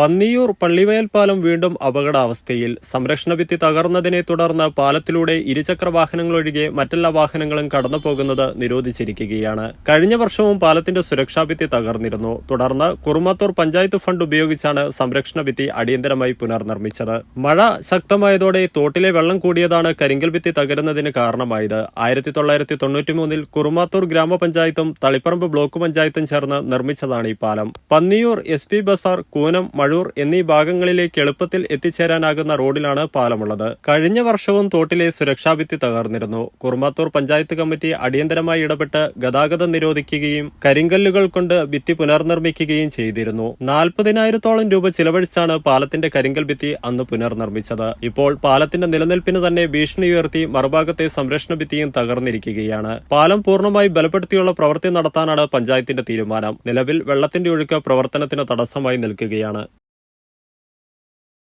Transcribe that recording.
പന്നിയൂർ പള്ളിവയൽ പാലം വീണ്ടും അപകടാവസ്ഥയിൽ സംരക്ഷണ ഭിത്തി തകർന്നതിനെ തുടർന്ന് പാലത്തിലൂടെ ഇരുചക്ര വാഹനങ്ങളൊഴികെ മറ്റെല്ലാ വാഹനങ്ങളും കടന്നു പോകുന്നത് നിരോധിച്ചിരിക്കുകയാണ്. കഴിഞ്ഞ വർഷവും പാലത്തിന്റെ സുരക്ഷാ ഭിത്തി തകർന്നിരുന്നു. തുടർന്ന് കുറുമാത്തൂർ പഞ്ചായത്ത് ഫണ്ട് ഉപയോഗിച്ചാണ് സംരക്ഷണ ഭിത്തി അടിയന്തരമായി പുനർനിർമ്മിച്ചത്. മഴ ശക്തമായതോടെ തോട്ടിലെ വെള്ളം കൂടിയതാണ് കരിങ്കൽ ഭിത്തി തകരുന്നതിന് കാരണമായത്. ആയിരത്തി തൊള്ളായിരത്തി തൊണ്ണൂറ്റി മൂന്നിൽ കുറുമാത്തൂർ ഗ്രാമപഞ്ചായത്തും തളിപ്പറമ്പ് ബ്ലോക്ക് പഞ്ചായത്തും ചേർന്ന് നിർമ്മിച്ചതാണ് ഈ പാലം. പന്നിയൂർ എസ് ബസാർ കൂനം മഴൂർ എന്നീ ഭാഗങ്ങളിലേക്ക് എളുപ്പത്തിൽ എത്തിച്ചേരാനാകുന്ന റോഡിലാണ് പാലമുള്ളത്. കഴിഞ്ഞ വർഷവും തോട്ടിലെ സുരക്ഷാഭിത്തി തകർന്നിരുന്നു. കുറുമാത്തൂർ പഞ്ചായത്ത് കമ്മിറ്റി അടിയന്തരമായി ഇടപെട്ട് ഗതാഗതം നിരോധിക്കുകയും കരിങ്കല്ലുകൾ കൊണ്ട് ഭിത്തി പുനർനിർമ്മിക്കുകയും ചെയ്തിരുന്നു. നാൽപ്പതിനായിരത്തോളം രൂപ ചിലവഴിച്ചാണ് പാലത്തിന്റെ കരിങ്കൽ ഭിത്തി അന്ന് പുനർനിർമ്മിച്ചത്. ഇപ്പോൾ പാലത്തിന്റെ നിലനിൽപ്പിന് തന്നെ ഭീഷണി ഉയർത്തി മറുഭാഗത്തെ സംരക്ഷണ ഭിത്തിയും തകർന്നിരിക്കുകയാണ്. പാലം പൂർണമായി ബലപ്പെടുത്തിയുള്ള പ്രവൃത്തി നടത്താനാണ് പഞ്ചായത്തിന്റെ തീരുമാനം. നിലവിൽ വെള്ളത്തിന്റെ ഒഴുക്ക് പ്രവർത്തനത്തിന് തടസ്സമായി നിൽക്കുകയാണ്.